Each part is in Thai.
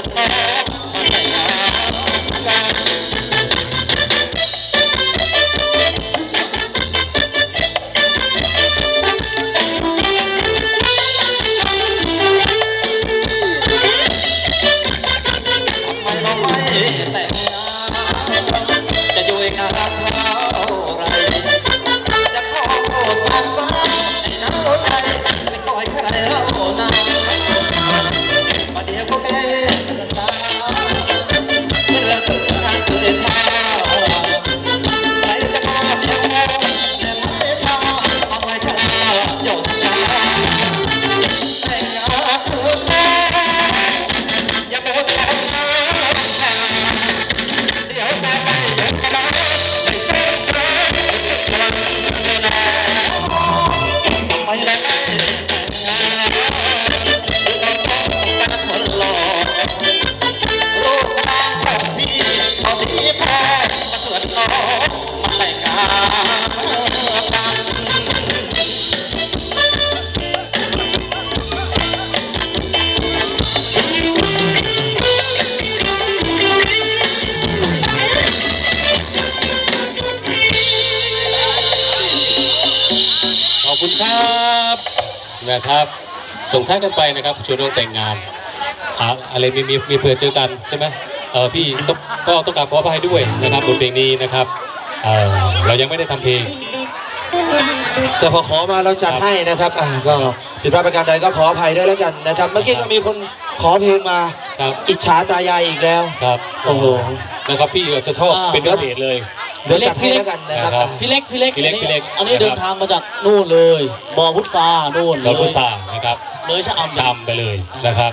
มาเถิดน้องมาแต่งงานกัน ทำไมเราไม่แต่งงานจะอยู่อี นะครับ ส่งท้ายกันไปนะครับชวนน้องแต่งงานอ่าอะไรมีมีมีเผื่อเจอกันใช่ไหมเออพี่ก็ก็ต้องกราบขออภัยด้วยนะครับบทเพลงนี้นะครับเออเรายังไม่ได้ทำเพลง แต่พอขอมาเราจัดให้นะครับอ่าก็ผิดพลาดประการใดก็ขออภัยด้วยแล้วกันนะครับ เมื่อกี้ก็มีคนขอเพลงมาครับอิจฉาตายายอีกแล้วครับโอ้โหนะครับพี่ก็จะชอบอ่าเป็นพิเศษเลย เดี๋ยวจัดให้แล้วกันนะครับครับพี่เล็กพี่เล็กพี่เล็กอันนี้พี่เล็กอันนี้นะครับเดินทางมาจากนู่นเลยบ่อพุทรานู่นเลเรายพุทรานะครับเลยชะอำจำไปเลยนะครับ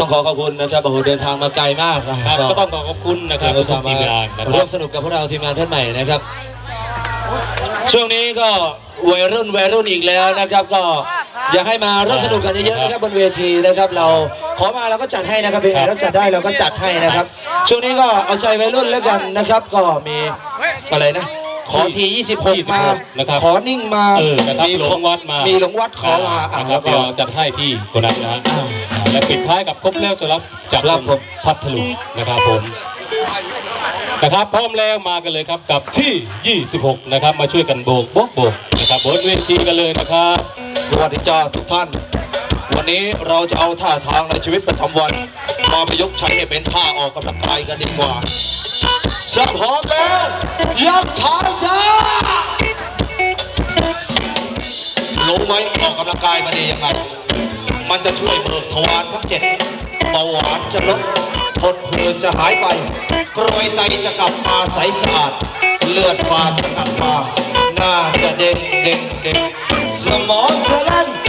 ต้องขอขอบคุณนะครับโอ้โหเดินทางมาไกลมากอะครับก็ต้องขอขอบคุณนะครับเราทุสากทีมารถมงานนะคร่รัวบมสนุกกับพวกเราทีมงานท่านใหม่นะครับ ช่วงนี้ก็วัยรุ่นวัยรุ่นอีกแล้วนะครับ ก็อยากให้มาร่วมสนุกกันเยอะๆนะครับบนเวทีนะครับเรา ขอมาเราก็จัดให้นะครับเพลงไหนเราจัดได้เราก็จัดให้นะครับ ช่วงนี้ก็เอาใจวัยรุ่นแล้วกันนะครับ ก็มีอะไรนะ ขอที 26 มานะครับขอนิ่งมาเออนะครับหลวงวัดมามีหลวงวัดขอมาอะนะคแล้รับวก็เดี๋ยวจัดให้ที่คนนั้นนะฮะอ่าและปิดท้ายกับครบแล้วจะรับจากครับผมพัทลุงนะครับผมนะครับพร้อมแล้วมากันเลยครับกับที่ 26 นะครับ มาช่วยกันโบกโบกโบกนะครับบนเวทีกันเลยนะครับสวัสดีจ้าทุกท่าน วันนี้เราจะเอาท่าทางในชีวิตประจำวันมาประยุกต์ใช้ให้เป็นท่าออกกำลังกายกันดีกว่าสะพร้อมแล้วยับท้าจ้ารู้ไหมออกกำลังกายมันดียังไง มันจะช่วยเบิกทวารทั้งเจ็ดเบาหวานจะลดทนเพลินจะหายไปกรวยไตจะกลับมาใสสะอาด เลือดฝาดจะกลับมา หน้าจะเด็กเด็กเด็กสมองสลัน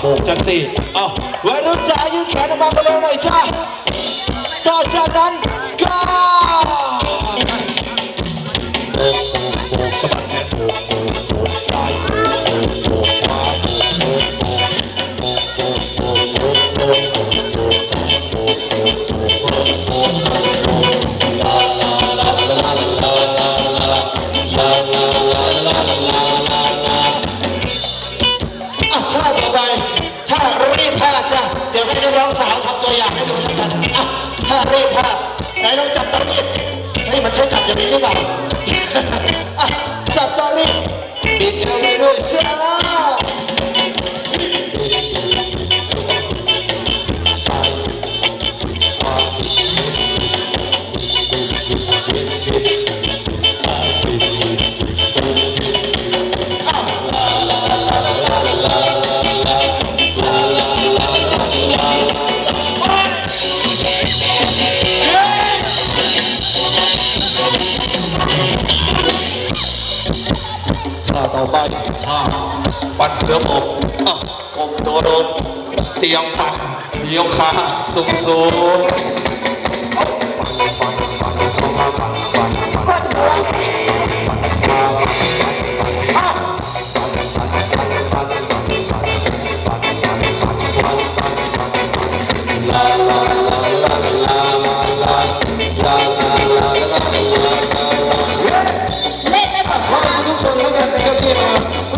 โบกจังสี่เอ้าวัยรุ่นจ๋ายืนแขนออกมากันเร็วหน่อยจ้าต่อจากนั้น มันใช้จับอย่างนี้หรือเปล่า จับตอรี่บินเอาไปด้วยจ้า รพเตียงปัดยกขาสูงสูง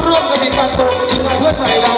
ร่วมกันมีการโกงชิงมาเพื่อไทยเรา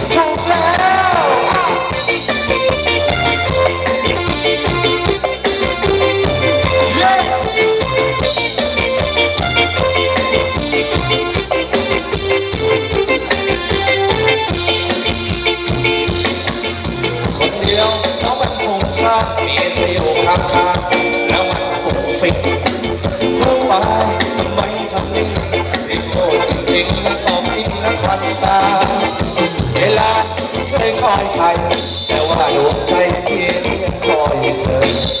นักออกอินนักขันตา เวลาเคยคอยใครแต่ว่าดวงใจเพียงคอยเธอ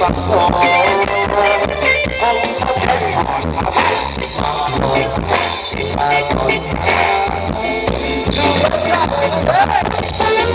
ฟังพอผมทับแค่หมอนทับมาหมอนมาหมอน to attack.